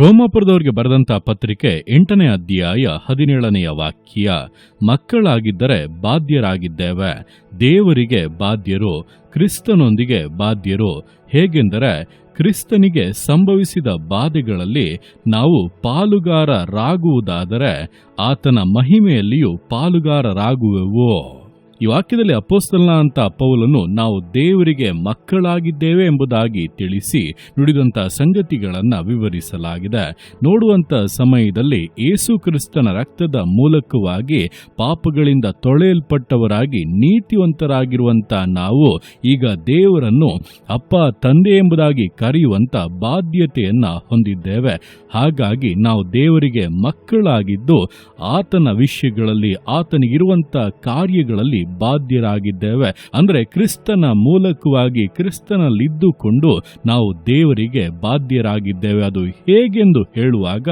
ರೋಮಾಪುರದವರಿಗೆ ಬರೆದಂತ ಪತ್ರಿಕೆ ಎಂಟನೇ ಅಧ್ಯಾಯ ಹದಿನೇಳನೆಯ ವಾಕ್ಯ, ಮಕ್ಕಳಾಗಿದ್ದರೆ ಬಾಧ್ಯರಾಗಿದ್ದೇವೆ, ದೇವರಿಗೆ ಬಾಧ್ಯರು, ಕ್ರಿಸ್ತನೊಂದಿಗೆ ಬಾಧ್ಯರು, ಹೇಗೆಂದರೆ ಕ್ರಿಸ್ತನಿಗೆ ಸಂಭವಿಸಿದ ಬಾಧೆಗಳಲ್ಲಿ ನಾವು ಪಾಲುಗಾರರಾಗುವುದಾದರೆ ಆತನ ಮಹಿಮೆಯಲ್ಲಿಯೂ ಪಾಲುಗಾರರಾಗುವೆವು. ಈ ವಾಕ್ಯದಲ್ಲಿ ಅಪೋಸ್ತಲ್ನ ಅಂತ ಪೌಲನು ನಾವು ದೇವರಿಗೆ ಮಕ್ಕಳಾಗಿದ್ದೇವೆ ಎಂಬುದಾಗಿ ತಿಳಿಸಿ ನುಡಿದಂತ ಸಂಗತಿಗಳನ್ನು ವಿವರಿಸಲಾಗಿದೆ. ನೋಡುವಂತ ಸಮಯದಲ್ಲಿ ಯೇಸು ಕ್ರಿಸ್ತನ ರಕ್ತದ ಮೂಲಕವಾಗಿ ಪಾಪಗಳಿಂದ ತೊಳೆಯಲ್ಪಟ್ಟವರಾಗಿ ನೀತಿವಂತರಾಗಿರುವಂತ ನಾವು ಈಗ ದೇವರನ್ನು ಅಪ್ಪ, ತಂದೆ ಎಂಬುದಾಗಿ ಕರೆಯುವಂತ ಬಾಧ್ಯತೆಯನ್ನ ಹೊಂದಿದ್ದೇವೆ. ಹಾಗಾಗಿ ನಾವು ದೇವರಿಗೆ ಮಕ್ಕಳಾಗಿದ್ದು ಆತನ ವಿಷಯಗಳಲ್ಲಿ ಆತನಿಗಿರುವಂತ ಕಾರ್ಯಗಳಲ್ಲಿ ಬಾಧ್ಯರಾಗಿದ್ದೇವೆ. ಅಂದರೆ ಕ್ರಿಸ್ತನ ಮೂಲಕವಾಗಿ ಕ್ರಿಸ್ತನಲ್ಲಿದ್ದುಕೊಂಡು ನಾವು ದೇವರಿಗೆ ಬಾಧ್ಯರಾಗಿದ್ದೇವೆ. ಅದು ಹೇಗೆಂದು ಹೇಳುವಾಗ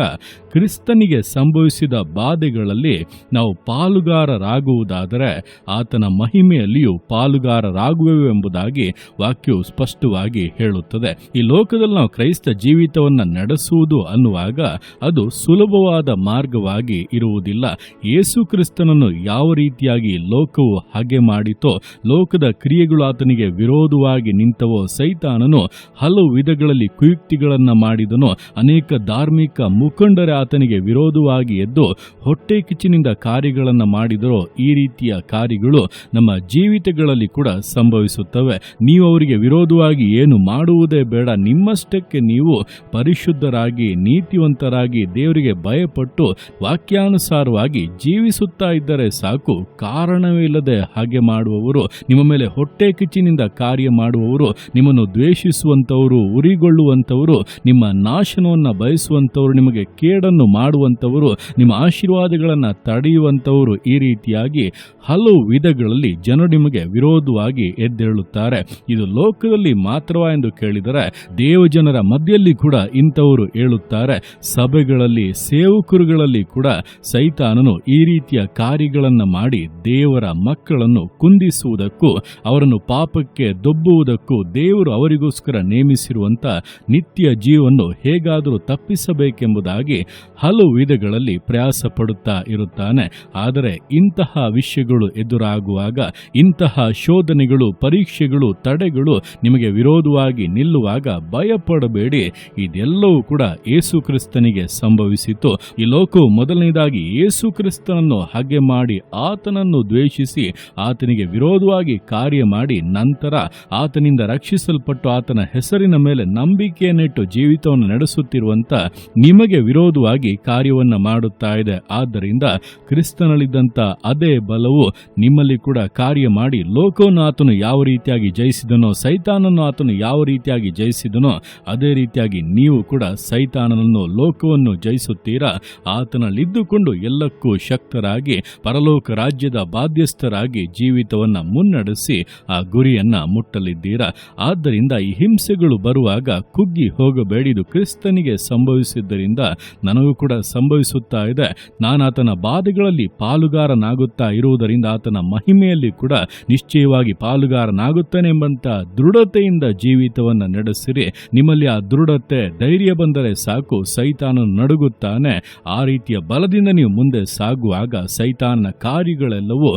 ಕ್ರಿಸ್ತನಿಗೆ ಸಂಭವಿಸಿದ ಬಾಧೆಗಳಲ್ಲಿ ನಾವು ಪಾಲುಗಾರರಾಗುವುದಾದರೆ ಆತನ ಮಹಿಮೆಯಲ್ಲಿಯೂ ಪಾಲುಗಾರರಾಗುವೆವೆಂಬುದಾಗಿ ವಾಕ್ಯವು ಸ್ಪಷ್ಟವಾಗಿ ಹೇಳುತ್ತದೆ. ಈ ಲೋಕದಲ್ಲಿ ನಾವು ಕ್ರೈಸ್ತ ಜೀವಿತವನ್ನು ನಡೆಸುವುದು ಅನ್ನುವಾಗ ಅದು ಸುಲಭವಾದ ಮಾರ್ಗವಾಗಿ ಇರುವುದಿಲ್ಲ. ಯೇಸು ಕ್ರಿಸ್ತನನ್ನು ಯಾವ ರೀತಿಯಾಗಿ ಲೋಕವು ಹಾಗೆ ಮಾಡಿತೋ, ಲೋಕದ ಕ್ರಿಯೆಗಳು ಆತನಿಗೆ ವಿರೋಧವಾಗಿ ನಿಂತವೋ, ಸೈತಾನನು ಹಲವು ವಿಧಗಳಲ್ಲಿ ಕುಯುಕ್ತಿಗಳನ್ನು ಮಾಡಿದನು. ಅನೇಕ ಧಾರ್ಮಿಕ ಮುಖಂಡರೇ ಆತನಿಗೆ ವಿರೋಧವಾಗಿ ಎದ್ದು ಹೊಟ್ಟೆ ಕಿಚ್ಚಿನಿಂದ ಕಾರ್ಯಗಳನ್ನು ಮಾಡಿದರೋ ಈ ರೀತಿಯ ಕಾರ್ಯಗಳು ನಮ್ಮ ಜೀವಿತಗಳಲ್ಲಿ ಕೂಡ ಸಂಭವಿಸುತ್ತವೆ. ನೀವು ಅವರಿಗೆ ವಿರೋಧವಾಗಿ ಏನು ಮಾಡುವುದೇ ಬೇಡ. ನಿಮ್ಮಷ್ಟಕ್ಕೆ ನೀವು ಪರಿಶುದ್ಧರಾಗಿ, ನೀತಿವಂತರಾಗಿ ದೇವರಿಗೆ ಭಯಪಟ್ಟು ವಾಕ್ಯಾನುಸಾರವಾಗಿ ಜೀವಿಸುತ್ತಾ ಇದ್ದರೆ ಸಾಕು. ಕಾರಣವೇ ಇಲ್ಲದೆ ಹಾಗೆ ಮಾಡುವವರು, ನಿಮ್ಮ ಮೇಲೆ ಹೊಟ್ಟೆ ಕಿಚ್ಚಿನಿಂದ ಕಾರ್ಯ ಮಾಡುವವರು, ನಿಮ್ಮನ್ನು ದ್ವೇಷಿಸುವಂತವರು ಉರಿಗೊಳ್ಳುವಂಥವರು, ನಿಮ್ಮ ನಾಶನವನ್ನು ಬಯಸುವಂಥವರು, ನಿಮಗೆ ಕೇಡನ್ನು ಮಾಡುವಂಥವರು, ನಿಮ್ಮ ಆಶೀರ್ವಾದಗಳನ್ನು ತಡೆಯುವಂತವರು ಈ ರೀತಿಯಾಗಿ ಹಲವು ವಿಧಗಳಲ್ಲಿ ಜನರು ನಿಮಗೆ ವಿರೋಧವಾಗಿ ಎದ್ದೇಳುತ್ತಾರೆ. ಇದು ಲೋಕದಲ್ಲಿ ಮಾತ್ರವ ಎಂದು ಕೇಳಿದರೆ, ದೇವಜನರ ಮಧ್ಯದಲ್ಲಿ ಕೂಡ ಇಂಥವರು ಹೇಳುತ್ತಾರೆ ಸಭೆಗಳಲ್ಲಿ, ಸೇವಕರುಗಳಲ್ಲಿ ಕೂಡ ಸೈತಾನನು ಈ ರೀತಿಯ ಕಾರ್ಯಗಳನ್ನು ಮಾಡಿ ದೇವರ ಮಕ್ಕಳನ್ನು ಕುಂದಿಸುವುದಕ್ಕೂ, ಅವರನ್ನು ಪಾಪಕ್ಕೆ ದೊಬ್ಬುವುದಕ್ಕೂ ದೇವರು ಅವರಿಗೋಸ್ಕರ ನೇಮಿಸಿರುವಂಥ ನಿತ್ಯ ಜೀವವನ್ನು ಹೇಗಾದರೂ ತಪ್ಪಿಸಬೇಕೆಂಬುದಾಗಿ ಹಲವು ವಿಧಗಳಲ್ಲಿ ಪ್ರಯಾಸ ಪಡುತ್ತಾ ಇರುತ್ತಾನೆ. ಆದರೆ ಇಂತಹ ವಿಷಯಗಳು ಎದುರಾಗುವಾಗ, ಇಂತಹ ಶೋಧನೆಗಳು, ಪರೀಕ್ಷೆಗಳು, ತಡೆಗಳು ನಿಮಗೆ ವಿರೋಧವಾಗಿ ನಿಲ್ಲುವಾಗ ಭಯಪಡಬೇಡಿ. ಇದೆಲ್ಲವೂ ಕೂಡ ಯೇಸು ಕ್ರಿಸ್ತನಿಗೆ ಸಂಭವಿಸಿತು. ಈ ಲೋಕವು ಮೊದಲನೇದಾಗಿ ಯೇಸು ಕ್ರಿಸ್ತನನ್ನು ಹಾಗೆ ಮಾಡಿ ಆತನನ್ನು ದ್ವೇಷಿಸಿ ಆತನಿಗೆ ವಿರೋಧವಾಗಿ ಕಾರ್ಯ ಮಾಡಿ ನಂತರ ಆತನಿಂದ ರಕ್ಷಿಸಲ್ಪಟ್ಟು ಆತನ ಹೆಸರಿನ ಮೇಲೆ ನಂಬಿಕೆಯನ್ನಿಟ್ಟು ಜೀವಿತವನ್ನು ನಡೆಸುತ್ತಿರುವಂತ ನಿಮಗೆ ವಿರೋಧವಾಗಿ ಕಾರ್ಯವನ್ನ ಮಾಡುತ್ತಾ ಇದೆ. ಆದ್ದರಿಂದ ಕ್ರಿಸ್ತನಲ್ಲಿದ್ದಂಥ ಅದೇ ಬಲವು ನಿಮ್ಮಲ್ಲಿ ಕೂಡ ಕಾರ್ಯ ಮಾಡಿ ಲೋಕವನ್ನು ಆತನು ಯಾವ ರೀತಿಯಾಗಿ ಜಯಿಸಿದನೋ, ಸೈತಾನನ್ನು ಆತನು ಯಾವ ರೀತಿಯಾಗಿ ಜಯಿಸಿದನೋ, ಅದೇ ರೀತಿಯಾಗಿ ನೀವು ಕೂಡ ಸೈತಾನನನ್ನು, ಲೋಕವನ್ನು ಜಯಿಸುತ್ತೀರಾ? ಆತನಲ್ಲಿದ್ದುಕೊಂಡು ಎಲ್ಲಕ್ಕೂ ಶಕ್ತರಾಗಿ ಪರಲೋಕ ರಾಜ್ಯದ ಬಾಧ್ಯಸ್ಥರಾಗಿ ಜೀವಿತವನ್ನ ಮುನ್ನಡೆಸಿ ಆ ಗುರಿಯನ್ನ ಮುಟ್ಟಲಿದ್ದೀರಾ? ಆದ್ದರಿಂದ ಈ ಹಿಂಸೆಗಳು ಬರುವಾಗ ಕುಗ್ಗಿ ಹೋಗಬೇಡಿ. ಇದು ಕ್ರಿಸ್ತನಿಗೆ ಸಂಭವಿಸಿದ್ದರಿಂದ ನನಗೂ ಕೂಡ ಸಂಭವಿಸುತ್ತಾ ಇದೆ. ನಾನು ಆತನ ಬಾಧೆಗಳಲ್ಲಿ ಪಾಲುಗಾರನಾಗುತ್ತಾ ಇರುವುದರಿಂದ ಆತನ ಮಹಿಮೆಯಲ್ಲಿ ಕೂಡ ನಿಶ್ಚಯವಾಗಿ ಪಾಲುಗಾರನಾಗುತ್ತಾನೆ ಎಂಬಂತ ದೃಢತೆಯಿಂದ ಜೀವಿತವನ್ನು ನಡೆಸಿರಿ. ನಿಮ್ಮಲ್ಲಿ ಆ ದೃಢತೆ, ಧೈರ್ಯ ಬಂದರೆ ಸಾಕು. ಸೈತಾನನು ನಡುಗುತ್ತಾನೆ. ಆ ರೀತಿಯ ಬಲದಿಂದ ನೀವು ಮುಂದೆ ಸಾಗುವಾಗ ಸೈತಾನನ ಕಾರ್ಯಗಳೆಲ್ಲವೂ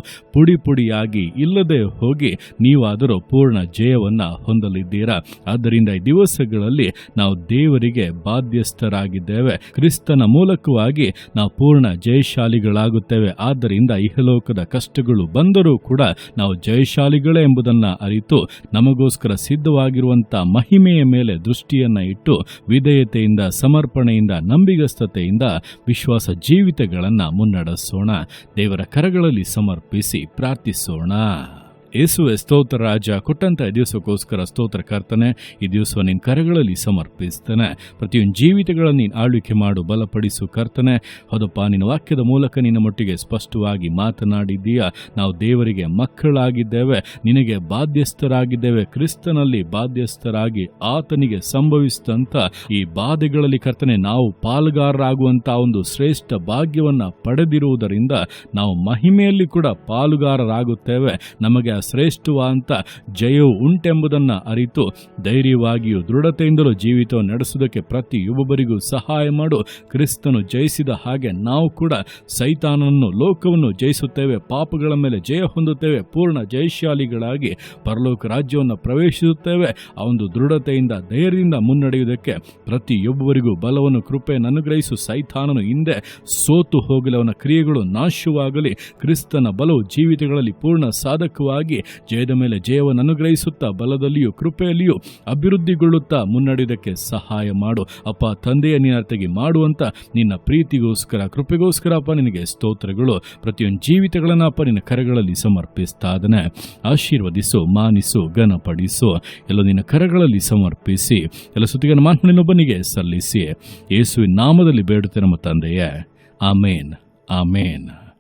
ಪುಡಿಯಾಗಿ ಇಲ್ಲದೆ ಹೋಗಿ ನೀವಾದರೂ ಪೂರ್ಣ ಜಯವನ್ನ ಹೊಂದಲಿದ್ದೀರಾ? ಆದ್ದರಿಂದ ಈ ದಿವಸಗಳಲ್ಲಿ ನಾವು ದೇವರಿಗೆ ಬಾಧ್ಯಸ್ಥರಾಗಿದ್ದೇವೆ. ಕ್ರಿಸ್ತನ ಮೂಲಕವಾಗಿ ನಾವು ಪೂರ್ಣ ಜಯಶಾಲಿಗಳಾಗುತ್ತೇವೆ. ಆದ್ದರಿಂದ ಇಹಲೋಕದ ಕಷ್ಟಗಳು ಬಂದರೂ ಕೂಡ ನಾವು ಜಯಶಾಲಿಗಳೇ ಎಂಬುದನ್ನ ಅರಿತು ನಮಗೋಸ್ಕರ ಸಿದ್ಧವಾಗಿರುವಂತ ಮಹಿಮೆಯ ಮೇಲೆ ದೃಷ್ಟಿಯನ್ನ ಇಟ್ಟು ವಿಧೇಯತೆಯಿಂದ, ಸಮರ್ಪಣೆಯಿಂದ, ನಂಬಿಗಸ್ತತೆಯಿಂದ ವಿಶ್ವಾಸ ಜೀವಿತಗಳನ್ನ ಮುನ್ನಡೆಸೋಣ. ದೇವರ ಕರಗಳಲ್ಲಿ ಸಮರ್ಪಿಸಿ ಪ್ರಾರ್ಥಿಸೋಣ ಯೇಸುವೆ ಸ್ತೋತ್ರ ರಾಜ, ಕೊಟ್ಟಂತ ದಿವಸಕ್ಕೋಸ್ಕರ ಸ್ತೋತ್ರ ಕರ್ತನೆ, ಈ ದಿವಸ ನಿನ್ನ ಕರೆಗಳಲ್ಲಿ ಸಮರ್ಪಿಸ್ತೇನೆ. ಪ್ರತಿಯೊಂದು ಜೀವಿತಗಳನ್ನು ನೀನು ಆಳ್ವಿಕೆ ಮಾಡು, ಬಲಪಡಿಸು ಕರ್ತನೆ. ಹೌದಪ್ಪ, ನಿನ್ನ ವಾಕ್ಯದ ಮೂಲಕ ನಿನ್ನ ಮಟ್ಟಿಗೆ ಸ್ಪಷ್ಟವಾಗಿ ಮಾತನಾಡಿದ್ದೀಯ? ನಾವು ದೇವರಿಗೆ ಮಕ್ಕಳಾಗಿದ್ದೇವೆ, ನಿನಗೆ ಬಾಧ್ಯಸ್ಥರಾಗಿದ್ದೇವೆ. ಕ್ರಿಸ್ತನಲ್ಲಿ ಬಾಧ್ಯಸ್ಥರಾಗಿ ಆತನಿಗೆ ಸಂಭವಿಸಿದಂಥ ಈ ಬಾಧೆಗಳಲ್ಲಿ ಕರ್ತನೆ, ನಾವು ಪಾಲುಗಾರರಾಗುವಂಥ ಒಂದು ಶ್ರೇಷ್ಠ ಭಾಗ್ಯವನ್ನ ಪಡೆದಿರುವುದರಿಂದ ನಾವು ಮಹಿಮೆಯಲ್ಲಿ ಕೂಡ ಪಾಲುಗಾರರಾಗುತ್ತೇವೆ. ನಮಗೆ ಶ್ರೇಷ್ಠವಾದಂಥ ಜಯವು ಉಂಟೆಂಬುದನ್ನು ಅರಿತು ಧೈರ್ಯವಾಗಿಯೂ ದೃಢತೆಯಿಂದಲೂ ಜೀವಿತ ನಡೆಸುವುದಕ್ಕೆ ಪ್ರತಿಯೊಬ್ಬರಿಗೂ ಸಹಾಯ ಮಾಡು. ಕ್ರಿಸ್ತನು ಜಯಿಸಿದ ಹಾಗೆ ನಾವು ಕೂಡ ಸೈತಾನನನ್ನು ಲೋಕವನ್ನು ಜಯಿಸುತ್ತೇವೆ, ಪಾಪಗಳ ಮೇಲೆ ಜಯ ಹೊಂದುತ್ತೇವೆ, ಪೂರ್ಣ ಜಯಶಾಲಿಗಳಾಗಿ ಪರಲೋಕ ರಾಜ್ಯವನ್ನು ಪ್ರವೇಶಿಸುತ್ತೇವೆ. ಆ ಒಂದು ದೃಢತೆಯಿಂದ, ಧೈರ್ಯದಿಂದ ಮುನ್ನಡೆಯುವುದಕ್ಕೆ ಪ್ರತಿಯೊಬ್ಬರಿಗೂ ಬಲವನ್ನು, ಕೃಪೆಯನ್ನು ಅನುಗ್ರಹಿಸು. ಸೈತಾನನು ಹಿಂದೆ ಸೋತು ಹೋಗಲಿ, ಅವನ ಕ್ರಿಯೆಗಳು ನಾಶವಾಗಲಿ. ಕ್ರಿಸ್ತನ ಬಲವು ಜೀವಿತಗಳಲ್ಲಿ ಪೂರ್ಣ ಸಾಧಕವಾಗಿ ಜಯದ ಮೇಲೆ ಜಯವನ್ನು ಅನುಗ್ರಹಿಸುತ್ತಾ ಬಲದಲ್ಲಿಯೂ ಕೃಪೆಯಲ್ಲಿಯೂ ಅಭಿವೃದ್ಧಿಗೊಳ್ಳುತ್ತಾ ಮುನ್ನಡೆಯುವುದಕ್ಕೆ ಸಹಾಯ ಮಾಡು. ಅಪ್ಪ, ತಂದೆಯ ನಿನತೆಗೆ ಮಾಡುವಂತ ನಿನ್ನ ಪ್ರೀತಿಗೋಸ್ಕರ, ಕೃಪೆಗೋಸ್ಕರ ಅಪ್ಪ, ನಿನಗೆ ಸ್ತೋತ್ರಗಳು. ಪ್ರತಿಯೊಂದು ಜೀವಿತಗಳನ್ನು ಅಪ್ಪ, ನಿನ್ನ ಕರಗಳಲ್ಲಿ ಸಮರ್ಪಿಸ್ತಾ ಇದ್ದಾನೆ. ಆಶೀರ್ವದಿಸು, ಮಾನಿಸು, ಘನಪಡಿಸು. ಎಲ್ಲ ನಿನ್ನ ಕರಗಳಲ್ಲಿ ಸಮರ್ಪಿಸಿ. ಎಲ್ಲ ಸುತ್ತಿಗೆ ಮಾತನಿನೊಬ್ಬನಿಗೆ ಸಲ್ಲಿಸಿ. ಯೇಸುವಿನ ನಾಮದಲ್ಲಿ ಬೇಡುತ್ತೆ ನಮ್ಮ ತಂದೆಯೇ. ಆಮೇನ್. ಆಮೇನ್.